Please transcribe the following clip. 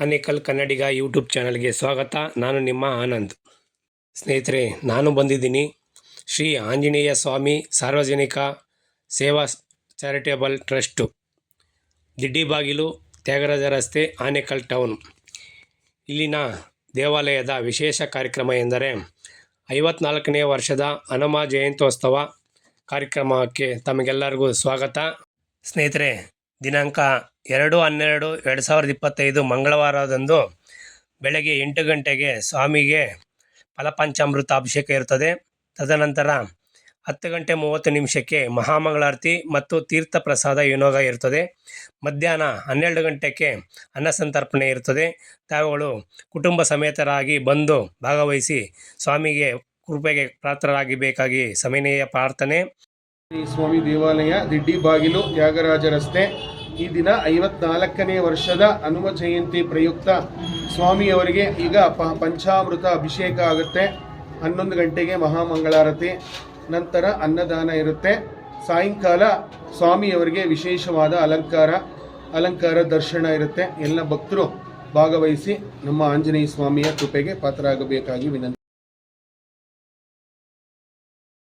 ಆನೇಕಲ್ ಕನ್ನಡಿಗ YouTube ಚಾನಲ್ಗೆ ಸ್ವಾಗತ. ನಾನು ನಿಮ್ಮ ಆನಂದ್. ಸ್ನೇಹಿತರೆ, ನಾನು ಬಂದಿದ್ದೀನಿ ಶ್ರೀ ಆಂಜನೇಯ ಸ್ವಾಮಿ ಸಾರ್ವಜನಿಕ ಸೇವಾ ಚಾರಿಟೇಬಲ್ ಟ್ರಸ್ಟು, ದಿಡ್ಡಿಬಾಗಿಲು, ತ್ಯಾಗರಾಜ ರಸ್ತೆ, ಆನೇಕಲ್ ಟೌನ್. ಇಲ್ಲಿನ ದೇವಾಲಯದ ವಿಶೇಷ ಕಾರ್ಯಕ್ರಮ ಎಂದರೆ ಐವತ್ನಾಲ್ಕನೇ ವರ್ಷದ ಹನುಮ ಜಯಂತ್ಯೋತ್ಸವ ಕಾರ್ಯಕ್ರಮಕ್ಕೆ ತಮಗೆಲ್ಲರಿಗೂ ಸ್ವಾಗತ. ಸ್ನೇಹಿತರೆ ದಿನಾಂಕ ಎರಡು ಹನ್ನೆರಡು ಎರಡು ಸಾವಿರದ ಇಪ್ಪತ್ತೈದು ಮಂಗಳವಾರದಂದು ಬೆಳಗ್ಗೆ ಎಂಟು ಗಂಟೆಗೆ ಸ್ವಾಮಿಗೆ ಫಲಪಂಚಾಮೃತ ಅಭಿಷೇಕ ಇರುತ್ತದೆ. ತದನಂತರ ಹತ್ತು ಗಂಟೆ ಮೂವತ್ತು ನಿಮಿಷಕ್ಕೆ ಮಹಾಮಂಗಳಾರತಿ ಮತ್ತು ತೀರ್ಥ ಪ್ರಸಾದ ವಿನಿಯೋಗ ಇರುತ್ತದೆ. ಮಧ್ಯಾಹ್ನ ಹನ್ನೆರಡು ಗಂಟೆಗೆ ಅನ್ನ ಸಂತರ್ಪಣೆ ಇರುತ್ತದೆ. ತಾವುಗಳು ಕುಟುಂಬ ಸಮೇತರಾಗಿ ಬಂದು ಭಾಗವಹಿಸಿ ಸ್ವಾಮಿಗೆ ಕೃಪೆಗೆ ಪಾತ್ರರಾಗಿ ಬೇಕಾಗಿ ಸಮಯನೀಯ ಪ್ರಾರ್ಥನೆ. ಶ್ರೀ ಸ್ವಾಮಿ ದೇವಾಲಯ, ದಿಡ್ಡಿ ಬಾಗಿಲು, ತ್ಯಾಗರಾಜ ರಸ್ತೆ. ಈ ದಿನ ಐವತ್ನಾಲ್ಕನೇ ವರ್ಷದ ಹನುಮ ಜಯಂತಿ ಪ್ರಯುಕ್ತ ಸ್ವಾಮಿಯವರಿಗೆ ಈಗ ಪ ಪಂಚಾಮೃತ ಅಭಿಷೇಕ ಆಗುತ್ತೆ. ಹನ್ನೊಂದು ಗಂಟೆಗೆ ಮಹಾಮಂಗಳಾರತಿ, ನಂತರ ಅನ್ನದಾನ ಇರುತ್ತೆ. ಸಾಯಂಕಾಲ ಸ್ವಾಮಿಯವರಿಗೆ ವಿಶೇಷವಾದ ಅಲಂಕಾರ ಅಲಂಕಾರ ದರ್ಶನ ಇರುತ್ತೆ. ಎಲ್ಲ ಭಕ್ತರು ಭಾಗವಹಿಸಿ ನಮ್ಮ ಆಂಜನೇಯ ಸ್ವಾಮಿಯ ಕೃಪೆಗೆ ಪಾತ್ರರಾಗಬೇಕಾಗಿ ವಿನಂತಿ